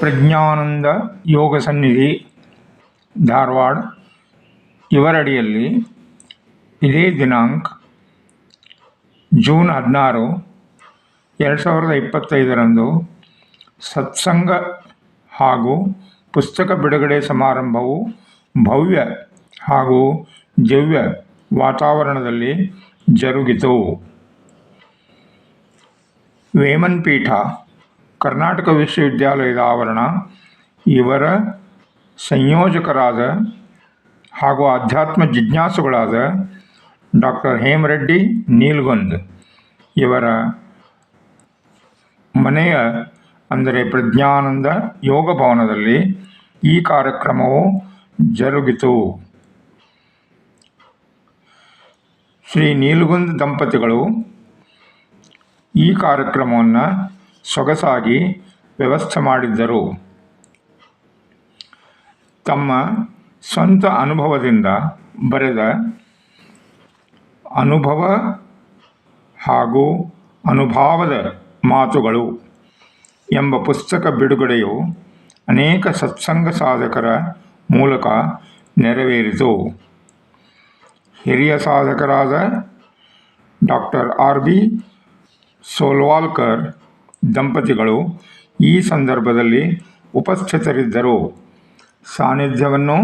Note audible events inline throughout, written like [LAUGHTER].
ಪ್ರಜ್ಞಾನಂದ ಯೋಗ ಸನ್ನಿಧಿ, ಧಾರವಾಡ. ಇವರಡಿಯಲ್ಲಿ ಇದೇ ದಿನಾಂಕ ಜೂನ್ ಹದಿನಾರು, ಎರಡು ಸಾವಿರದ ಇಪ್ಪತ್ತೈದರಂದು ಸತ್ಸಂಗ ಹಾಗೂ ಪುಸ್ತಕ ಬಿಡುಗಡೆ ಸಮಾರಂಭವು ಭವ್ಯ ಹಾಗೂ ದಿವ್ಯ ವಾತಾವರಣದಲ್ಲಿ ಜರುಗಿತು. ವೇಮನ್ ಪೀಠ ಕರ್ನಾಟಕ ವಿಶ್ವವಿದ್ಯಾಲಯದ ಆವರಣ ಇವರ ಸಂಯೋಜಕರಾದ ಹಾಗೂ ಆಧ್ಯಾತ್ಮ ಜಿಜ್ಞಾಸುಗಳಾದ ಡಾಕ್ಟರ್ ಹೇಮರೆಡ್ಡಿ ನೀಲ್ಗೊಂದ್ ಇವರ ಮನೆಯ, ಅಂದರೆ ಪ್ರಜ್ಞಾನಂದ ಯೋಗ ಭವನದಲ್ಲಿ ಈ ಕಾರ್ಯಕ್ರಮವು ಜರುಗಿತು. ಶ್ರೀ ನೀಲ್ಗುಂದ್ ದಂಪತಿಗಳು ಈ ಕಾರ್ಯಕ್ರಮವನ್ನು ಸೊಗಸಾಗಿ ವ್ಯವಸ್ಥೆ ಮಾಡಿದ್ದರು. ತಮ್ಮ ಸ್ವಂತ ಅನುಭವದಿಂದ ಬರೆದ ಅನುಭವ ಹಾಗೂ ಅನುಭಾವದ ಮಾತುಗಳು ಎಂಬ ಪುಸ್ತಕ ಬಿಡುಗಡೆಯು ಅನೇಕ ಸತ್ಸಂಗ ಸಾಧಕರ ಮೂಲಕ ನೆರವೇರಿತು. ಹಿರಿಯ ಸಾಧಕರಾದ ಡಾಕ್ಟರ್ ಆರ್ ಬಿ ಸೋಲ್ವಾಲ್ಕರ್ ದಂಪತಿಗಳು ಈ ಸಂದರ್ಭದಲ್ಲಿ ಉಪಸ್ಥಿತರಿದ್ದರು ಸಾನ್ನಿಧ್ಯವನ್ನು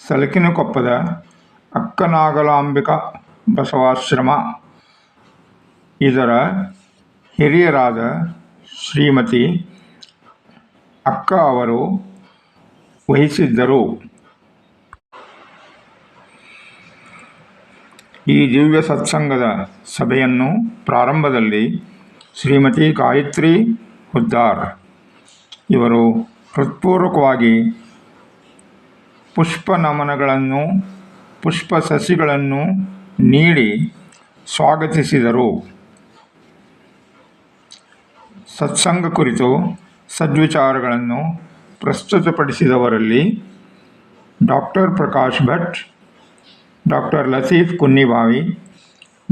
ಸಲಕಿನಕೊಪ್ಪದ ಅಕ್ಕನಾಗಲಾಂಬಿಕ ಬಸವಾಶ್ರಮ, ಇದರ ಹಿರಿಯರಾದ ಶ್ರೀಮತಿ ಅಕ್ಕ ಅವರು ವಹಿಸಿದ್ದರು. ಈ ದಿವ್ಯ ಸತ್ಸಂಗದ ಸಭೆಯನ್ನು ಪ್ರಾರಂಭದಲ್ಲಿ ಶ್ರೀಮತಿ ಗಾಯತ್ರಿ ಹುದ್ದಾರ್. ಇವರು ಹೃತ್ಪೂರ್ವಕವಾಗಿ ಪುಷ್ಪ ನಮನಗಳನ್ನು ಪುಷ್ಪ ಸಸಿಗಳನ್ನು ನೀಡಿ ಸ್ವಾಗತಿಸಿದರು. ಸತ್ಸಂಗ ಕುರಿತು ಸದ್ವಿಚಾರಗಳನ್ನು ಪ್ರಸ್ತುತಪಡಿಸಿದವರಲ್ಲಿ doctor Prakash Bhat doctor Latif Kunnibavi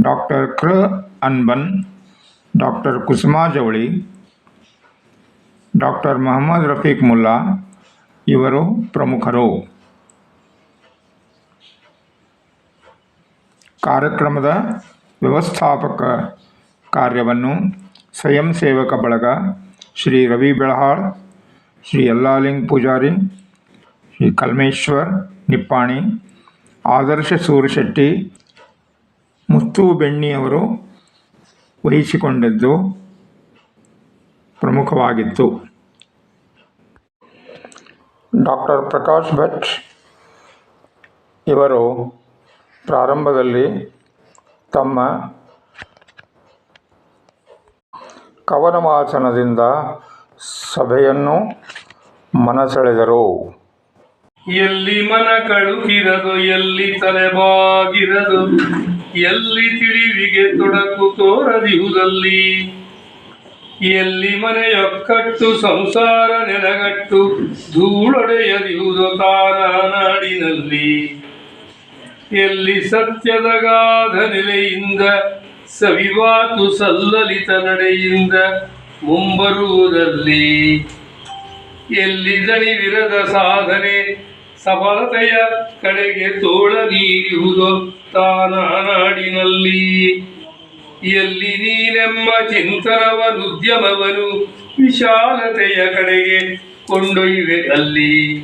doctor ಕೃ. ಅನ್ಬನ್ ಡಾಕ್ಟರ್ ಕುಸುಮಾ ಜವಳಿ, ಡಾಕ್ಟರ್ ಮೊಹಮ್ಮದ್ ರಫೀಕ್ ಮುಲ್ಲಾ ಇವರು ಪ್ರಮುಖರು. ಕಾರ್ಯಕ್ರಮದ ವ್ಯವಸ್ಥಾಪಕ ಕಾರ್ಯವನ್ನು ಸ್ವಯಂ ಸೇವಕ ಬಳಗ ಶ್ರೀ ರವಿ ಬೆಳಹಾಳ್, ಶ್ರೀ ಯಲ್ಲಾಲಿಂಗ್ ಪೂಜಾರಿ ಶ್ರೀ ಕಲ್ಮೇಶ್ವರ್ ನಿಪ್ಪಾಣಿ, ಆದರ್ಶ ಸೂರಶೆಟ್ಟಿ ಮುತ್ತು ಬೆಣ್ಣಿಯವರು ವಹಿಸಿಕೊಂಡಿದ್ದು ಪ್ರಮುಖವಾಗಿತ್ತು. ಡಾಕ್ಟರ್ ಪ್ರಕಾಶ್ ಭಟ್ ಇವರು ಪ್ರಾರಂಭದಲ್ಲಿ ತಮ್ಮ ಕವನ ವಾಚನದಿಂದ ಸಭೆಯನ್ನು ಮನಸೆಳೆದರು. ಎಲ್ಲಿ ಮನ ಕಳುಕಿರದು ಎಲ್ಲಿ ತಲೆಬಾಗಿರದು, ಎಲ್ಲಿ ತಿಳಿವಿಗೆ ತೊಡಕು ತೋರದಿಹುದಲ್ಲಿ ಎಲ್ಲಿ ಮನೆಯೊಕ್ಕಟ್ಟು ಸಂಸಾರ ನೆಲಗಟ್ಟು ಧೂಳೊಡೆಯದಿಹುದು ತಾನ ನಾಡಿನಲ್ಲಿ ಎಲ್ಲಿ ಸತ್ಯದ ಗಾಧ ನೆಲೆಯಿಂದ ಸವಿವಾತು ಸಲ್ಲಲಿತ ನಡೆಯಿಂದ ಮುಂಬರುವುದಲ್ಲಿ, ಎಲ್ಲಿ ದಣಿವಿರದ ಸಾಧನೆ ಸಫಲತೆಯ ಕಡೆಗೆ ತೋಳ ನೀಡುವುದು ತಾನ ನಾಡಿನಲ್ಲಿ ಎಲ್ಲಿ ನೀನೆಮ್ಮ ಚಿಂತನವನುದ್ಯಮವನು ವಿಶಾಲತೆಯ ಕಡೆಗೆ ಕೊಂಡೊಯ್ಯುವೆ ಅಲ್ಲಿ.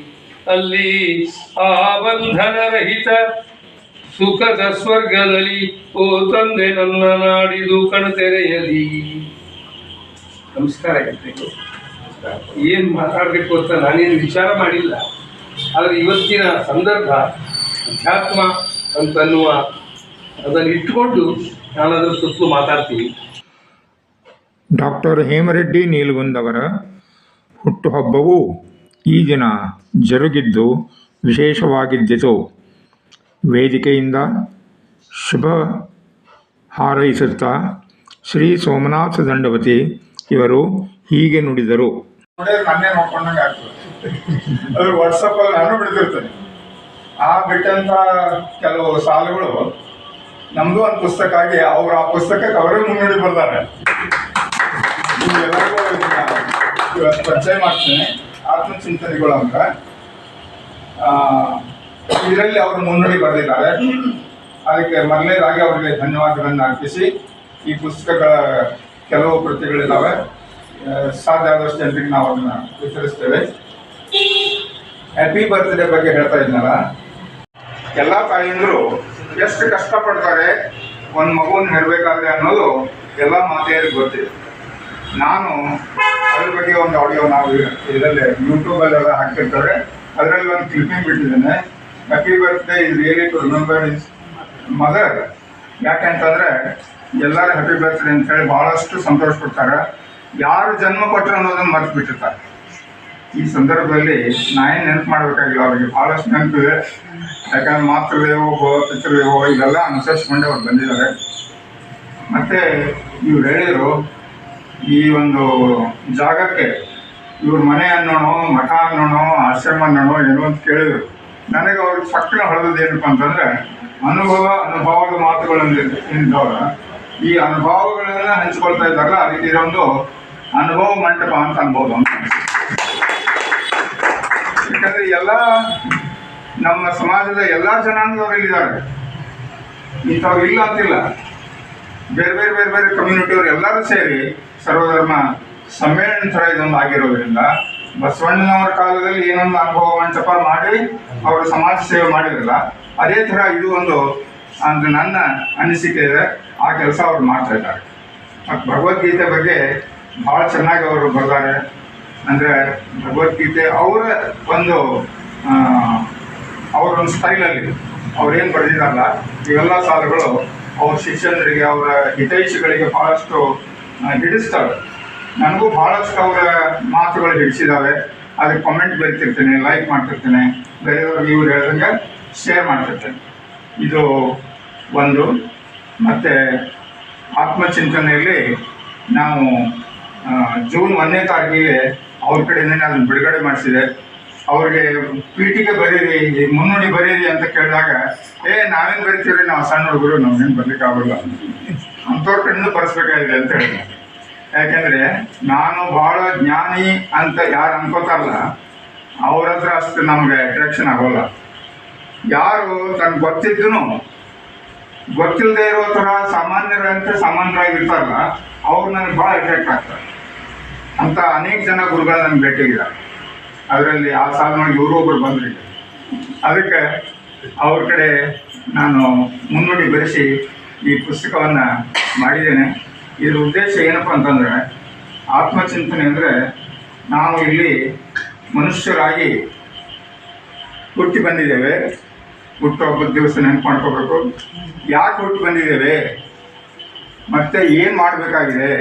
ಅಲ್ಲಿ ಆ ಬಂಧನರಹಿತ ಸುಖದ ಸ್ವರ್ಗದಲ್ಲಿ ಓ ತಂದೆ ನನ್ನ ನಾಡಿದು ಕಣ್ತೆರೆಯಲಿ. ನಮಸ್ಕಾರ ಏನ್ ಮಾತಾಡಬೇಕು ಅಂತ ನಾನೇನು ವಿಚಾರ ಮಾಡಿಲ್ಲ. ಆದರೆ ಇವತ್ತಿನ ಸಂದರ್ಭ ಅಧ್ಯಾತ್ಮ ಅಂತನ್ನುವ ಅದನ್ನು ಇಟ್ಟುಕೊಂಡು ನಾನು ಅದರ ಸುತ್ತಲೂ ಮಾತಾಡ್ತೀನಿ. ಡಾಕ್ಟರ್ ಹೇಮರೆಡ್ಡಿ ನೀಲಗುಂದವರ ಹುಟ್ಟುಹಬ್ಬವು ಈ ದಿನ ಜರುಗಿದ್ದು ವಿಶೇಷವಾಗಿದ್ದಿತು. ವೇದಿಕೆಯಿಂದ ಶುಭ ಹಾರೈಸುತ್ತಾ ಶ್ರೀ ಸೋಮನಾಥ ದಂಡವತಿ ಇವರು ಹೀಗೆ ನುಡಿದರು. ನೋಡಿದ್ರೆ [LAUGHS] ನನ್ನೇ ಅದು ವಾಟ್ಸಪ್ ಅಲ್ಲಿ ನಾನು ಬಿಡ್ತಿರ್ತೇನೆ. ಆ ಬಿಟ್ಟಂತ ಕೆಲವು ಸಾಲುಗಳು ನಮ್ದು ಒಂದು ಪುಸ್ತಕ ಆಗಿ ಅವ್ರು ಆ ಪುಸ್ತಕಕ್ಕೆ ಅವರೇ ಮುನ್ನಡಿ ಬರ್ತಾರೆ. ಪರಿಚಯ ಮಾಡ್ತೇನೆ. ಆತ್ಮಚಿಂತನೆಗಳು ಅಂತ. ಇದರಲ್ಲಿ ಅವರು ಮುನ್ನಡಿ ಬರೆದಿದ್ದಾರೆ. ಅದಕ್ಕೆ ಮೊದಲನೇದಾಗಿ ಅವರಿಗೆ ಧನ್ಯವಾದಗಳನ್ನು ಅರ್ಪಿಸಿ ಈ ಪುಸ್ತಕಗಳ ಕೆಲವು ಪ್ರತಿಗಳಿದ್ದಾವೆ ಆ, ಸಾಧ್ಯ ಆದಷ್ಟು ಜನರಿಗೆ ನಾವು ಅದನ್ನು ವಿತರಿಸ್ತೇವೆ. ಹ್ಯಾಪಿ ಬರ್ತ್ಡೇ ಬಗ್ಗೆ ಹೇಳ್ತಾ ಇದ್ನಲ್ಲ? ಎಲ್ಲ ತಾಯಿಂದರು ಎಷ್ಟು ಕಷ್ಟಪಡ್ತಾರೆ, ಒಂದು ಮಗುವನ್ನು ಹೇಳಬೇಕಾದ್ರೆ ಅನ್ನೋದು ಎಲ್ಲ ಮಾತೆಯರಿಗೆ ಗೊತ್ತಿದೆ. ನಾನು ಅದ್ರ ಬಗ್ಗೆ ಒಂದು ಆಡಿಯೋ ನಾವು ಇದರಲ್ಲಿ ಯೂಟ್ಯೂಬಲ್ಲೆಲ್ಲ ಹಾಕಿರ್ತಾರೆ ಅದರಲ್ಲಿ ಒಂದು ಕ್ಲಿಪ್ಪಿಂಗ್ ಬಿಟ್ಟಿದ್ದೇನೆ. Happy birthday is really to remember is mother ಯಾಕೆಂತಂದರೆ ಎಲ್ಲರೂ ಹ್ಯಾಪಿ ಬರ್ತ್ಡೇ ಅಂತ ಹೇಳಿ ಬಹಳಷ್ಟು ಸಂತೋಷ ಪಡ್ತಾರೆ ಯಾರು ಜನ್ಮ ಕೊಟ್ಟರು ಅನ್ನೋದನ್ನ ಮರ್ತು ಬಿಟ್ಟಿರ್ತಾರೆ ಈ ಸಂದರ್ಭದಲ್ಲಿ ನಾ ಏನು ನೆನಪು ಮಾಡಬೇಕಾಗಿಲ್ಲ, ಅವರಿಗೆ ಬಹಳಷ್ಟು ನೆನಪಿದೆ ಯಾಕಂದ್ರೆ ಮಾತೃದೇವೋ ಪಿತೃದೇವೋ ಇದೆಲ್ಲ ಅನುಸರಿಸ್ಕೊಂಡೆ ಅವ್ರು ಬಂದಿದ್ದಾರೆ. ಮತ್ತೆ ಇವ್ರು ಹೇಳಿದರು, ಈ ಒಂದು ಜಾಗಕ್ಕೆ ಇವ್ರ ಮನೆ ಅನ್ನೋಣ, ಮಠ ಅನ್ನೋಣ, ಆಶ್ರಮ ಅನ್ನೋಣ ಏನೋ ಅಂತ ಕೇಳಿದರು. ನನಗೆ ಅವ್ರಿಗೆ ಸಕ್ಕರೆ ಹೊಡೆದದ್ದು ಏನಪ್ಪ ಅಂತಂದ್ರೆ, ಅನುಭವ, ಅನುಭವದ ಮಾತುಗಳನ್ನು ಏನಿದ್ದಾವಲ್ಲ ಈ ಅನುಭವಗಳನ್ನ ಹಂಚ್ಕೊಳ್ತಾ ಇದ್ದಾರಲ್ಲ, ಅದಕ್ಕೆ ಇದೊಂದು ಅನುಭವ ಮಂಟಪ ಅಂತ ಅನ್ಬೋದು ಅಂತ ಯಾಕಂದ್ರೆ ಎಲ್ಲ ನಮ್ಮ ಸಮಾಜದ ಎಲ್ಲ ಜನಾಂಗದವರು ಇಲ್ಲಿದ್ದಾರೆ. ಇಂಥವ್ರು ಇಲ್ಲ ಅಂತಿಲ್ಲ ಬೇರೆ ಬೇರೆ ಬೇರೆ ಬೇರೆ ಕಮ್ಯುನಿಟಿಯವರು ಎಲ್ಲರೂ ಸೇರಿ ಸರ್ವಧರ್ಮ ಸಮ್ಮೇಳನ ಥರ ಇದೊಂದು ಆಗಿರೋದ್ರಿಂದ ಬಸವಣ್ಣನವರ ಕಾಲದಲ್ಲಿ ಏನೊಂದು ಅನುಭವ ಮಂಟಪ ಮಾಡಿ ಅವರು ಸಮಾಜ ಸೇವೆ ಮಾಡಿರಲ್ಲ ಅದೇ ಥರ ಇದು ಒಂದು ಅಂದರೆ ನನ್ನ ಅನಿಸಿಕೆ ಇದೆ. ಆ ಕೆಲಸ ಅವ್ರು ಮಾಡ್ತಾ ಇದ್ದಾರೆ. ಭಗವದ್ಗೀತೆ ಬಗ್ಗೆ ಭಾಳ ಚೆನ್ನಾಗಿ ಅವರು ಬರ್ತಾರೆ ಅಂದರೆ ಭಗವದ್ಗೀತೆ ಅವರ ಒಂದು ಅವ್ರ ಒಂದು ಸ್ಟೈಲಲ್ಲಿ ಅವ್ರೇನು ಬರೆದಿದ್ದಾರಲ್ಲ, ಇವೆಲ್ಲ ಸಾಲುಗಳು ಅವ್ರ ಶಿಷ್ಯರಿಗೆ ಅವರ ಹಿತೈಷಿಗಳಿಗೆ ಬಹಳಷ್ಟು ಹಿಡಿಸ್ತಾರೆ ನನಗೂ ಬಹಳಷ್ಟು ಅವರ ಮಾತುಗಳು ಹಿಡಿಸಿದಾವೆ ಅದಕ್ಕೆ ಕಾಮೆಂಟ್ ಬರೀತಿರ್ತೇನೆ ಲೈಕ್ ಮಾಡ್ತಿರ್ತೇನೆ. ಬೇರೆಯವ್ರಿಗೆ ಇವ್ರು ಹೇಳ್ದಂಗೆ ಶೇರ್ ಮಾಡ್ತಿರ್ತೇನೆ. ಇದು ಒಂದು. ಮತ್ತು ಆತ್ಮಚಿಂತನೆಯಲ್ಲಿ ನಾವು ಜೂನ್ ಒಂದನೇ ತಾರೀಕಿಗೆ ಅವ್ರ ಕಡೆಯಿಂದನೇ ಅದನ್ನ ಬಿಡುಗಡೆ ಮಾಡಿಸಿದೆ. ಅವ್ರಿಗೆ ಪೀಠಿಗೆ ಬರೀರಿ, ಮುನ್ನುಡಿ ಬರೀರಿ ಅಂತ ಕೇಳಿದಾಗ, ಏ, ನಾವೇನು ಬರಿತೀವ್ರಿ? ನಾವು ಸಣ್ಣ ಹುಡುಗರು, ನಮ್ಗೇನು ಬರ್ಲಿಕ್ಕೆ ಆಗೋಲ್ಲ. ಅಂಥವ್ರ ಕಡೆಯಿಂದ ಬರ್ಸ್ಬೇಕಾಗಿದೆ ಅಂತ ಹೇಳಿದೆ ಯಾಕೆಂದ್ರೆ ನಾನು ಬಹಳ ಜ್ಞಾನಿ ಅಂತ ಯಾರು ಅನ್ಕೋತಾರಲ್ಲ, ಅವ್ರ ಹತ್ರ ಅಷ್ಟು ನಮಗೆ ಅಟ್ರಾಕ್ಷನ್ ಆಗೋಲ್ಲ. ಯಾರು ತನಗೆ ಗೊತ್ತಿದ್ದನು ಗೊತ್ತಿಲ್ಲದೆ ಇರೋ ಥರ ಸಾಮಾನ್ಯರಂತೆ ಸಾಮಾನ್ಯರಾಗಿರ್ತಾರಲ್ಲ, ಅವ್ರು ನನಗೆ ಭಾಳ ಅಟ್ರಾಕ್ಟ್ ಆಗ್ತಾರೆ. ಅಂತ ಅನೇಕ ಜನ ಗುರುಗಳು ನನಗೆ ಭೇಟಿಯಾಗಿದ್ದಾರೆ. ಅದರಲ್ಲಿ ಆ ಸಾಲಿನೊಳಗೆ ಇವರು ಒಬ್ರು ಬಂದ್ರಿ ಅದಕ್ಕೆ ಅವ್ರ ಕಡೆ ನಾನು ಮುನ್ನುಡಿ ಬರೆಸಿ ಈ ಪುಸ್ತಕವನ್ನು ಮಾಡಿದ್ದೇನೆ. ಇದರ ಉದ್ದೇಶ ಏನಪ್ಪ ಅಂತಂದರೆ, ಆತ್ಮಚಿಂತನೆ ಅಂದರೆ ನಾವು ಇಲ್ಲಿ ಮನುಷ್ಯರಾಗಿ ಹುಟ್ಟಿ ಬಂದಿದ್ದೇವೆ. ಹುಟ್ಟುಹಬ್ಬದ ದಿವಸ ನೆನಪು ಮಾಡ್ಕೋಬೇಕು ಯಾಕೆ ಹುಟ್ಟಿ ಬಂದಿದ್ದೇವೆ? ಮತ್ತೆ ಏನು ಮಾಡಬೇಕಾಗಿದೆ?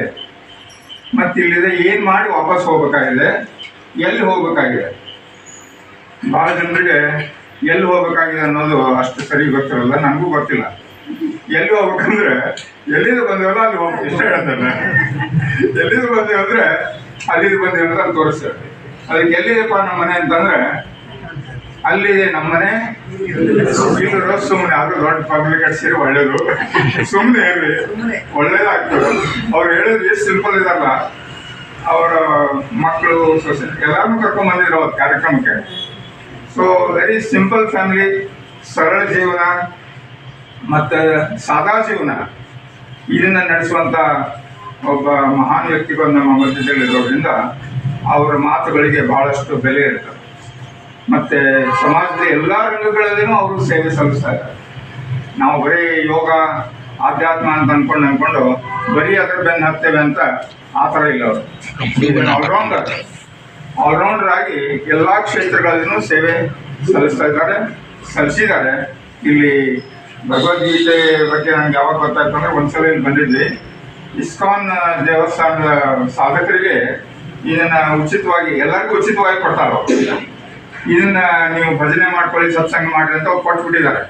ಮತ್ತೆ ಇಲ್ಲಿದೆ, ಏನು ಮಾಡಿ ವಾಪಸ್ ಹೋಗ್ಬೇಕಾಗಿದೆ? ಎಲ್ಲಿ ಹೋಗ್ಬೇಕಾಗಿದೆ? ಭಾಳ ಜನರಿಗೆ ಎಲ್ಲಿ ಹೋಗ್ಬೇಕಾಗಿದೆ ಅನ್ನೋದು ಅಷ್ಟು ಸರಿ ಗೊತ್ತಿರಲ್ಲ ನನಗೂ ಗೊತ್ತಿಲ್ಲ. ಎಲ್ಲಿ ಹೋಗ್ಬೇಕಂದ್ರೆ, ಎಲ್ಲಿಂದ ಬಂದಿರಲ್ಲ ಅಲ್ಲಿ ಹೋಗ್ಬೇಕು. ಇಷ್ಟ ಹೇಳ್ತಾರೆ ಎಲ್ಲಿದು ಬಂದೇವಂದ್ರೆ ಅಲ್ಲಿಂದ ಬಂದೇವು ಅಂತ ಅಲ್ಲಿ ತೋರಿಸ್ತಾರೆ ಅದಕ್ಕೆ ಎಲ್ಲಿದೆಪ್ಪ ನಮ್ಮ ಮನೆ ಅಂತಂದ್ರೆ ಅಲ್ಲಿದೆ ನಮ್ಮನೆ. ಸುಮ್ಮನೆ ಅದು ದೊಡ್ಡ ಪಬ್ಲಿಕ್ ಸೇರಿ ಒಳ್ಳೇದು. ಸುಮ್ಮನೆ ಹೇಳಿ ಒಳ್ಳೇದಾಗ್ತದೆ. ಅವ್ರು ಹೇಳಿದ್ರು ಎಷ್ಟು ಸಿಂಪಲ್ ಇದಲ್ಲ. ಅವರ ಮಕ್ಕಳು ಸೊಸೆ ಎಲ್ಲರೂ ಕರ್ಕೊಂಡ್ ಬಂದಿದ್ರು ಅವತ್ತು ಕಾರ್ಯಕ್ರಮಕ್ಕೆ. ಸೊ ವೆರಿ ಸಿಂಪಲ್ ಫ್ಯಾಮಿಲಿ ಸರಳ ಜೀವನ ಮತ್ತು ಸಾದಾ ಜೀವನ. ಇದನ್ನ ನಡೆಸುವಂಥ ಒಬ್ಬ ಮಹಾನ್ ವ್ಯಕ್ತಿಗಳು ನಮ್ಮ ಮಧ್ಯದಲ್ಲಿರೋದ್ರಿಂದ ಅವರ ಮಾತುಗಳಿಗೆ ಬಹಳಷ್ಟು ಬೆಲೆ ಇರ್ತದೆ ಮತ್ತು ಸಮಾಜದ ಎಲ್ಲ ರಂಗಗಳಲ್ಲಿನೂ ಅವರು ಸೇವೆ ಸಲ್ಲಿಸ್ತಾರೆ. ನಾವು ಬರೀ ಯೋಗ ಆಧ್ಯಾತ್ಮ ಅಂತ ಅನ್ಕೊಂಡು ಅನ್ಕೊಂಡು ಬರೀ ಅದ್ರ ಬೆನ್ನ ಹತ್ತೇವೆ ಅಂತ ಆ ಥರ ಇಲ್ಲ ಅವರು. ಆಲ್ರೌಂಡರ್ ಆಲ್ರೌಂಡರ್ ಆಗಿ ಎಲ್ಲ ಕ್ಷೇತ್ರಗಳಲ್ಲೂ ಸೇವೆ ಸಲ್ಲಿಸ್ತಾ ಇದ್ದಾರೆ ಸಲ್ಲಿಸಿದ್ದಾರೆ. ಇಲ್ಲಿ ಭಗವದ್ಗೀತೆ ಬಗ್ಗೆ ನನಗೆ ಯಾವಾಗ ಗೊತ್ತಾಯ್ತು ಅಂದ್ರೆ ಒಂದ್ಸಲ ಇಲ್ಲಿ ಬಂದಿದ್ವಿ. ಇಸ್ಕಾನ್ ದೇವಸ್ಥಾನದ ಸಾಧಕರಿಗೆ ಇದನ್ನ ಉಚಿತವಾಗಿ ಎಲ್ಲರಿಗೂ ಉಚಿತವಾಗಿ ಕೊಡ್ತಾರೆ. ಇದನ್ನ ನೀವು ಭಜನೆ ಮಾಡ್ಕೊಳ್ಳಿ ಸತ್ಸಂಗ ಮಾಡ್ರಿ ಅಂತ ಕೊಟ್ಬಿಟ್ಟಿದ್ದಾರೆ.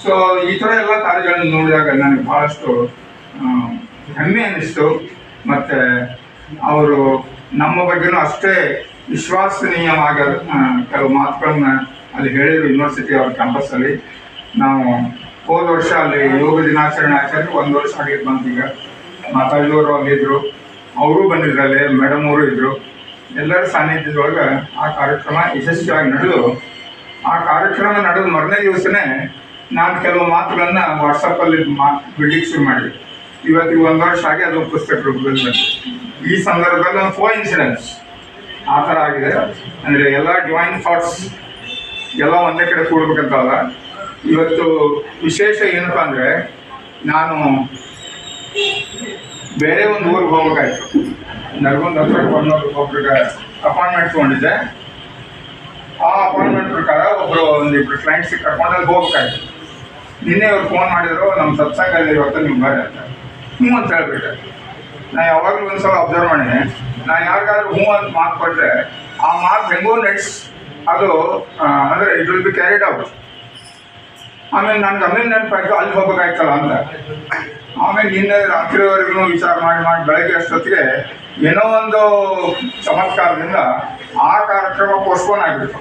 ಸೊ ಈ ಥರ ಎಲ್ಲ ಕಾರ್ಯಗಳನ್ನು ನೋಡಿದಾಗ ನನಗೆ ಬಹಳಷ್ಟು ಆ, ಹೆಮ್ಮೆ ಅನ್ನಿಸ್ತು ಮತ್ತು ಅವರು ನಮ್ಮ ಬಗ್ಗೆನೂ ಅಷ್ಟೇ ವಿಶ್ವಾಸನೀಯವಾಗ ಕೆಲವು ಮಾತುಗಳನ್ನ ಅಲ್ಲಿ ಹೇಳಿದ್ರು ಯೂನಿವರ್ಸಿಟಿ ಅವ್ರ ಕ್ಯಾಂಪಸ್ಸಲ್ಲಿ ನಾವು ಹೋದ ವರ್ಷ ಅಲ್ಲಿ ಯೋಗ ದಿನಾಚರಣೆ ಆಚರಣೆ ಒಂದು ವರ್ಷ ಆಗಿದ್ದು ಬಂತೀಗ ಮಾತಾಡಿದವರು ಅಲ್ಲಿದ್ದರು ಅವರು ಬಂದಿದ್ರಲ್ಲಿ ಮೇಡಮ್ ಅವರು ಇದ್ದರು ಎಲ್ಲರ ಸಾನ್ನಿಧ್ಯದೊಳಗೆ ಆ ಕಾರ್ಯಕ್ರಮ ಯಶಸ್ವಿಯಾಗಿ ನಡೆದು, ಆ ಕಾರ್ಯಕ್ರಮ ನಡೆದ ಮರನೇ ದಿವಸನೇ ನಾನು ಕೆಲವು ಮಾತುಗಳನ್ನ ವಾಟ್ಸಪ್ಪಲ್ಲಿ ಮಾ, ಬಿಡ್ಲಿಕ್ಕೆ ಶುರು ಮಾಡಿದೆ. ಇವತ್ತಿಗೆ ಒಂದು ವರ್ಷ ಆಗಿ ಅದು ಪುಸ್ತಕ ರೂಪದಲ್ಲಿ ಬಂದಿದೆ. ಈ ಸಂದರ್ಭದಲ್ಲಿ ಒಂದು ಫೋ ಇನ್ಸಿಡೆನ್ಸ್ ಆ ಥರ ಆಗಿದೆ. ಅಂದರೆ ಎಲ್ಲ ಡಿವೈನ್ ಥಾಟ್ಸ್ ಎಲ್ಲ ಒಂದೇ ಕಡೆ ಕೂಡ್ಬೇಕಂತಲ್ಲ. ಇವತ್ತು ವಿಶೇಷ ಏನಪ್ಪ ಅಂದರೆ ನಾನು ಬೇರೆ ಒಂದು ಊರಿಗೆ ಹೋಗ್ಬೇಕಾಯ್ತು. ನರಗುಂದ ಹತ್ರ ಕೊನ್ನೂರು ಒಬ್ರಿಗೆ ಅಪಾಯಿಂಟ್ಮೆಂಟ್ ತೊಗೊಂಡಿದ್ದೆ. ಆ ಅಪಾಯಿಂಟ್ಮೆಂಟ್ ಪ್ರಕಾರ ಒಬ್ಬರು ಒಂದಿಬ್ರು ಕ್ಲೈಂಟ್ಸ್ ಕರ್ಕೊಂಡು ಅಲ್ಲಿ ಹೋಗ್ಬೇಕಾಯ್ತು. ನಿನ್ನೆ ಅವ್ರು ಫೋನ್ ಮಾಡಿದ್ರು ನಮ್ಮ ಸತ್ಸಂಗದಲ್ಲಿ ಇವತ್ತು ನೀವು ಬರ್ರಿ ಅಂತ. ಹ್ಞೂ ಅಂತ ಹೇಳ್ಬಿಟ್ಟೆ ನಾ ಯಾವಾಗಲೂ ಒಂದ್ಸಲ ಅಬ್ಸರ್ವ್ ಮಾಡಿದೆ ನಾ ಯಾರಿಗಾದ್ರೂ ಹ್ಞೂ ಅಂತ ಮಾತು ಕೊಟ್ಟರೆ ಆ ಮಾತು ಹೆಂಗೋ ನೆಟ್ಸ್ ಅದು ಅಂದರೆ ಅಂದ್ರೆ it will be carried out ಆಮೇಲೆ ನನ್ಗೆ ಆಮೇಲೆ ನೆನಪಾಯ್ತು, ಅಲ್ಲಿ ಹೋಗ್ಬೇಕಾಯ್ತಲ್ಲ ಅಂತ. ಆಮೇಲೆ ನಿನ್ನೆ ರಾತ್ರಿವರೆಗೂ ವಿಚಾರ ಮಾಡಿ ಮಾಡಿ ಬೆಳಗ್ಗೆ ಅಷ್ಟೊತ್ತಿಗೆ ಏನೋ ಒಂದು ಚಮತ್ಕಾರದಿಂದ ಆ ಕಾರ್ಯಕ್ರಮ ಪೋಸ್ಟ್ಪೋನ್ ಆಗಿಬಿಟ್ಟು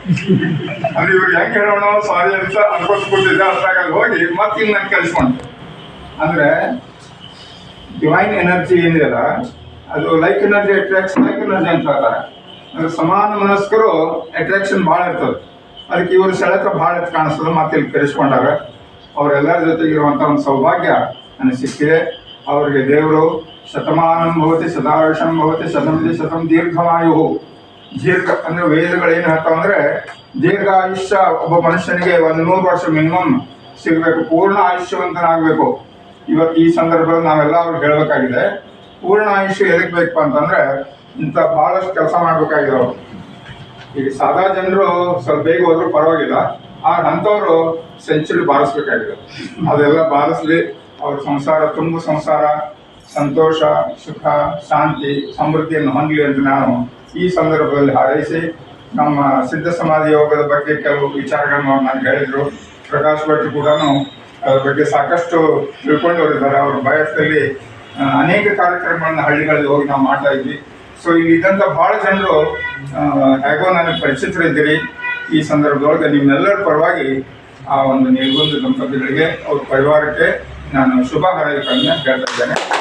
ಅಂದ್ರೆ ಇವ್ರು ಹೆಂಗೆ ಹೇಳೋಣ ಸಾರಿ ಅಂತ ಅನ್ಕೊತ್ ಅಷ್ಟಾಗಲ್ಲಿ ಹೋಗಿ ಮತ್ತೆ ಇನ್ನು ನಾನು ಕಲಿಸ್ಕೊಂಡು. ಅಂದ್ರೆ ಡಿವೈನ್ ಎನರ್ಜಿ ಏನಿದೆಯಲ್ಲ, ಅದು like energy attraction like energy ಅಂತ ಅಂದ್ರೆ ಸಮಾನ ಮನಸ್ಕರು ಅಟ್ರಾಕ್ಷನ್ ಭಾಳ ಇರ್ತದೆ. ಅದಕ್ಕೆ ಇವರು ಸೆಳೆತ ಭಾಳ ಕಾಣಿಸ್ತದೆ ಮತ್ತೆ ಇಲ್ಲಿ ಕರೆಸ್ಕೊಂಡಾಗ ಅವರೆಲ್ಲರ ಜೊತೆಗೆ ಇರುವಂಥ ಒಂದು ಸೌಭಾಗ್ಯ ಸಿಕ್ಕಿದೆ. ಅವರಿಗೆ ದೇವರು ಶತಮಾನಂ ಭವತಿ ಶತಾಯುಷಂ ಭವತಿ ಶತಮ ಶತಂ ದೀರ್ಘಾಯು ದೀರ್ಘ ಅಂದ್ರೆ ವೇದಗಳು ಏನು ಹೇಳ್ತಾವ ಅಂದ್ರೆ ದೀರ್ಘ ಆಯುಷ್ಯ ಒಬ್ಬ ಮನುಷ್ಯನಿಗೆ ಒಂದು ನೂರು ವರ್ಷ ಮಿನಿಮಮ್ ಸಿಗಬೇಕು. ಪೂರ್ಣ ಆಯುಷ್ಯವಂತನಾಗಬೇಕು. ಇವತ್ತು ಈ ಸಂದರ್ಭದಲ್ಲಿ ನಾವೆಲ್ಲ ಅವ್ರಿಗೆ ಹೇಳಬೇಕಾಗಿದೆ, ಪೂರ್ಣ ಆಯುಷ್ಯ ಎದಕ್ಕೆ ಬೇಕಪ್ಪ ಅಂತಂದ್ರೆ ಇಂಥ ಬಹಳಷ್ಟು ಕೆಲಸ ಮಾಡ್ಬೇಕಾಗಿದೆ ಅವರು. ಈಗ ಸಾದಾ ಜನರು ಸ್ವಲ್ಪ ಬೇಗ ಹೋದ್ರು ಪರವಾಗಿಲ್ಲ ಆ ಅಂಥವ್ರು ಸೆಂಚುರಿ ಬಾರಿಸ್ಬೇಕಾಗಿದೆ. ಅದೆಲ್ಲ ಬಾರಿಸ್ಲಿ. ಅವ್ರ ಸಂಸಾರ ತುಂಬ ಸಂಸಾರ ಸಂತೋಷ ಸುಖ ಶಾಂತಿ ಸಮೃದ್ಧಿಯನ್ನು ಹೊಂದಲಿ ಅಂತ ನಾನು ಈ ಸಂದರ್ಭದಲ್ಲಿ ಹಾರೈಸಿ ನಮ್ಮ ಸಿದ್ಧ ಸಮಾಧಿ ಯೋಗದ ಬಗ್ಗೆ ಕೆಲವು ವಿಚಾರಗಳನ್ನು ನನಗೆ ಹೇಳಿದರು. ಪ್ರಕಾಶ್ ಭಟ್ ಕೂಡ ಅದ್ರ ಬಗ್ಗೆ ಸಾಕಷ್ಟು ತಿಳ್ಕೊಂಡವರಿದ್ದಾರೆ ಅವ್ರ ಬಯಸದಲ್ಲಿ ಅನೇಕ ಕಾರ್ಯಕ್ರಮಗಳನ್ನ ಹಳ್ಳಿಗಳಲ್ಲಿ ಹೋಗಿ ನಾವು ಮಾಡ್ತಾ ಇದ್ವಿ. ಸೊ ಇಲ್ಲಿ ಇದ್ದಂಥ ಭಾಳ ಜನರು ಹೇಗೋ ನನಗೆ ಪರಿಚಿತರಿದ್ದೀರಿ. ಈ ಸಂದರ್ಭದೊಳಗೆ ನಿಮ್ಮೆಲ್ಲರ ಪರವಾಗಿ ಆ ಒಂದು ನಿರ್ಬಂಧ ದಂಪತಿಗಳಿಗೆ ಅವ್ರ ಪರಿವಾರಕ್ಕೆ ನಾನು ಶುಭ ಹಾರೈಕೆಗಳನ್ನ ಇದ್ದೇನೆ.